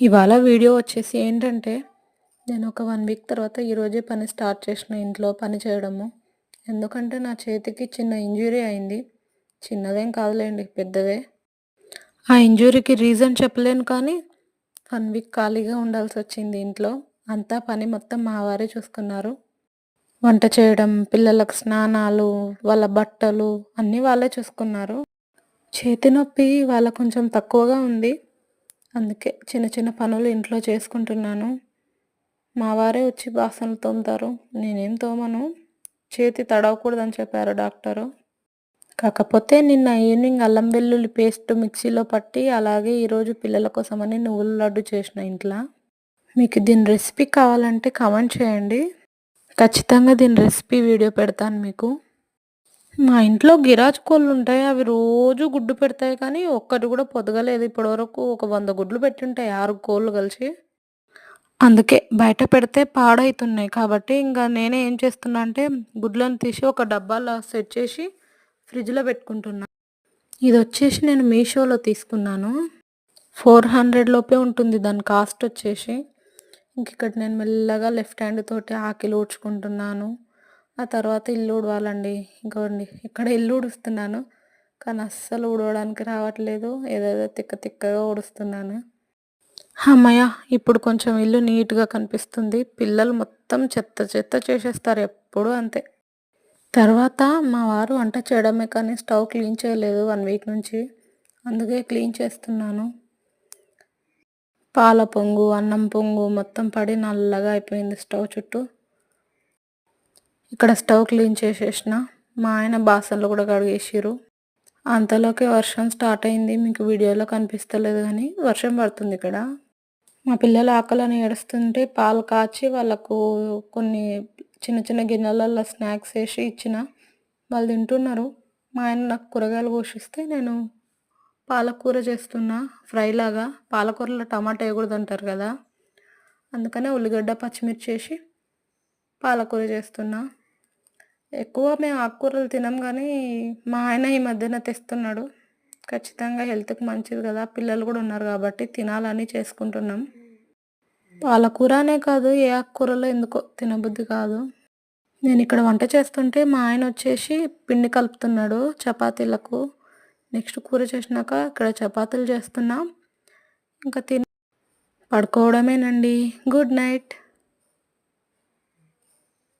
ఇవాళ వీడియో వచ్చేసి ఏంటంటే నేను ఒక వన్ వీక్ తర్వాత ఈరోజే పని స్టార్ట్ చేసిన ఇంట్లో పని చేయడము. ఎందుకంటే నా చేతికి చిన్న ఇంజురీ అయింది. చిన్నదేం కాదులేండి పెద్దదే. ఆ ఇంజురీకి రీజన్ చెప్పలేను కానీ వన్ వీక్ ఖాళీగా ఉండాల్సి వచ్చింది ఇంట్లో. అంతా పని మొత్తం మా వారే చూసుకున్నారు. వంట చేయడం పిల్లలకు స్నానాలు వాళ్ళ బట్టలు అన్నీ వాళ్ళే చూసుకున్నారు. చేతి నొప్పి వాళ్ళ కొంచెం తక్కువగా ఉంది. అందుకే చిన్న చిన్న పనులు ఇంట్లో చేసుకుంటున్నాను. మా వారే వచ్చి బాసనలు తోముతారు. నేనేం తోమను? చేతి తడవకూడదని చెప్పారు డాక్టరు. కాకపోతే నిన్న ఈవినింగ్ అల్లం వెల్లుల్లి పేస్ట్ మిక్సీలో పట్టి అలాగే ఈరోజు పిల్లల కోసమని నువ్వుల లడ్డు చేసిన ఇంట్లో. మీకు దీని రెసిపీ కావాలంటే కామెంట్ చేయండి. ఖచ్చితంగా దీని రెసిపీ వీడియో పెడతాను మీకు. మా ఇంట్లో గిరాజ్ కోళ్ళు ఉంటాయి అవి రోజు గుడ్డు పెడతాయి కానీ ఒక్కటి కూడా పొదగలేదు ఇప్పటివరకు. ఒక వంద గుడ్లు పెట్టుంటాయి ఆరు కోళ్ళు కలిసి. అందుకే బయట పెడితే పాడవుతున్నాయి కాబట్టి ఇంకా నేనే ఏం చేస్తున్నా అంటే గుడ్లను తీసి ఒక డబ్బాలో సెట్ చేసి ఫ్రిడ్జ్లో పెట్టుకుంటున్నా. ఇది వచ్చేసి నేను మీషోలో తీసుకున్నాను. ఫోర్ హండ్రెడ్ లోపే ఉంటుంది దాని కాస్ట్ వచ్చేసి. ఇంక ఇక్కడ నేను మెల్లగా లెఫ్ట్ హ్యాండ్ తోటి ఆకిలి ఊడ్చుకుంటున్నాను. ఆ తర్వాత ఇల్లు ఊడవాలండి ఇంకోండి ఇక్కడ ఇల్లు ఊడుస్తున్నాను కానీ అస్సలు ఊడవడానికి రావట్లేదు. ఏదేదో తిక్క తిక్కగా ఊడుస్తున్నాను. అమ్మయ్య ఇప్పుడు కొంచెం ఇల్లు నీట్గా కనిపిస్తుంది. పిల్లలు మొత్తం చెత్త చెత్త చేసేస్తారు ఎప్పుడు అంతే. తర్వాత మా వారు వంట చేయడమే కానీ స్టవ్ క్లీన్ చేయలేదు వన్ వీక్ నుంచి. అందుకే క్లీన్ చేస్తున్నాను. పాల పొంగు అన్నం పొంగు మొత్తం పడి నల్లగా అయిపోయింది స్టవ్ చుట్టూ. ఇక్కడ స్టవ్ క్లీన్ చేసేసిన. మా ఆయన బాసనలు కూడా కడిగేసారు అంతలోకి వర్షం స్టార్ట్ అయింది. మీకు వీడియోలో కనిపిస్తలేదు కానీ వర్షం పడుతుంది ఇక్కడ. మా పిల్లలు ఆకలని ఏడుస్తుంటే పాలు కాచి వాళ్ళకు కొన్ని చిన్న చిన్న గిన్నెలలో స్నాక్స్ వేసి ఇచ్చిన. వాళ్ళు తింటున్నారు. మా ఆయన నాకు కూరగాయలు పోషిస్తే నేను పాలకూర చేస్తున్నా. ఫ్రైలాగా పాలకూరలో టమాటా వేయకూడదు అంటారు కదా. అందుకనే ఉల్లిగడ్డ పచ్చిమిర్చి వేసి పాలకూర చేస్తున్నా. ఎక్కువ మేము ఆకుకూరలు తినం కానీ మా ఆయన ఈ మధ్యన తెస్తున్నాడు. ఖచ్చితంగా హెల్త్కి మంచిది కదా పిల్లలు కూడా ఉన్నారు కాబట్టి తినాలని చేసుకుంటున్నాం. పాలకూర అనే కాదు ఏ ఆకుకూరలో ఎందుకో తినబుద్ధి కాదు. నేను ఇక్కడ వంట చేస్తుంటే మా ఆయన వచ్చేసి పిండి కలుపుతున్నాడు చపాతీలకు. నెక్స్ట్ కూర చేసినాక ఇక్కడ చపాతీలు చేస్తున్నాం. ఇంకా తిని పడుకోవడమేనండి. Good night.